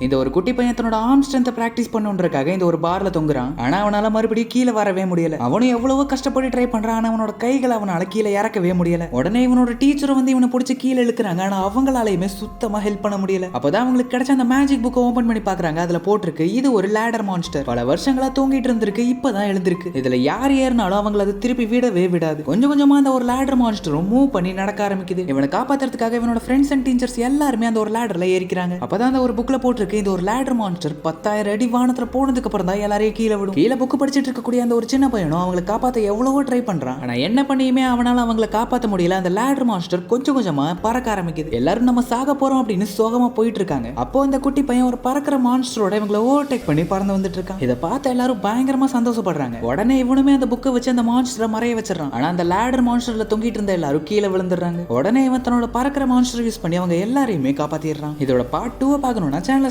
இந்த ஒரு குட்டி பையன் தன்னோட ஆர்ம் ஸ்ட்ரென்த்தை பிராக்டிஸ் பண்ணுன்றக்காக இந்த ஒரு பார்ல தொங்குறான். ஆனா அவனால மறுபடியும் கீழே வரவே முடியல. அவனும் எவ்வளவோ கஷ்டப்பட்டு ட்ரை பண்றான். ஆனா அவனோட கைகளை அவனால கீழே இறக்கவே முடியல. உடனே இவனோட டீச்சரும் வந்து இவனை பிடிச்சி கீழே இழுக்கிறாங்க. ஆனா அவங்களாலையுமே சுத்தமா ஹெல்ப் பண்ண முடியல. அப்பதான் அவங்களுக்கு கிடைச்ச அந்த மேஜிக் புக்கை ஓபன் பண்ணி பாக்குறாங்க அதுல போட்டிருக்கு இது ஒரு லேடர் மான்ஸ்டர் பல வருஷங்களா தூங்கிட்டு இருந்திருக்கு இப்பதான் எழுந்திருக்கு. இதுல யார் ஏறினாலும் அவங்கள அது திருப்பி விடவே விடாது. கொஞ்சம் கொஞ்சமா அந்த ஒரு லேடர் மான்ஸ்டரும் மூவ் பண்ணி நடக்க ஆரம்பிக்குது. இவனை காப்பாத்துறதுக்காக இவனோட ஃப்ரெண்ட்ஸ் அண்ட் டீச்சர்ஸ் எல்லாருமே அந்த ஒரு லேடர்ல ஏறிக்கிறாங்க. அப்பதான் அந்த ஒரு புக்ல போட்டிருக்கு இந்த ஒரு லேடர் மான்ஸ்டர் பத்தாயிரம் அடி வானத்துல போனதுக்கு அப்புறம் தான் எல்லாரையும் கீழே விடும். கீழே புக் படிச்சிட்டு இருக்கக்கூடிய அந்த ஒரு சின்ன பையனும் அவங்களை காப்பாத்த எவ்வளவோ ட்ரை பண்றான். ஆனா என்ன பண்ணியுமே அவனால அவங்கள காப்பாத்த முடியல. அந்த லேடர் மான்ஸ்டர் கொஞ்சம் கொஞ்சமா பறக்க ஆரம்பிக்குது. எல்லாரும் நம்ம சாக போறோம் அப்படின்னு சோகமா போயிட்டு இருக்காங்க. அப்போ அந்த குட்டி பையன் ஒரு பறக்கிற மான்ஸ்டரோட இவங்களை ஓவர்டேக் பண்ணி பறந்து வந்துட்டு இருக்கான். இதை பார்த்து எல்லாரும் பயங்கரமா சந்தோஷப்படுறாங்க. உடனே இவனுமே அந்த புக்கை வச்சு அந்த மான்ஸ்டரை மறைய வச்சிடறான். ஆனா அந்த லேடர் மான்ஸ்டர்ல தொங்கிட்டு இருந்த எல்லாரும் கீழே விழுந்துடுறாங்க. உடனே இவன் தன்னோட பறக்கிற மான்ஸ்டர் யூஸ் பண்ணி அவங்க எல்லாரையுமே காப்பாத்திடுறான். இதோட பார்ட் டூவை பார்க்கணும்னா சேனலை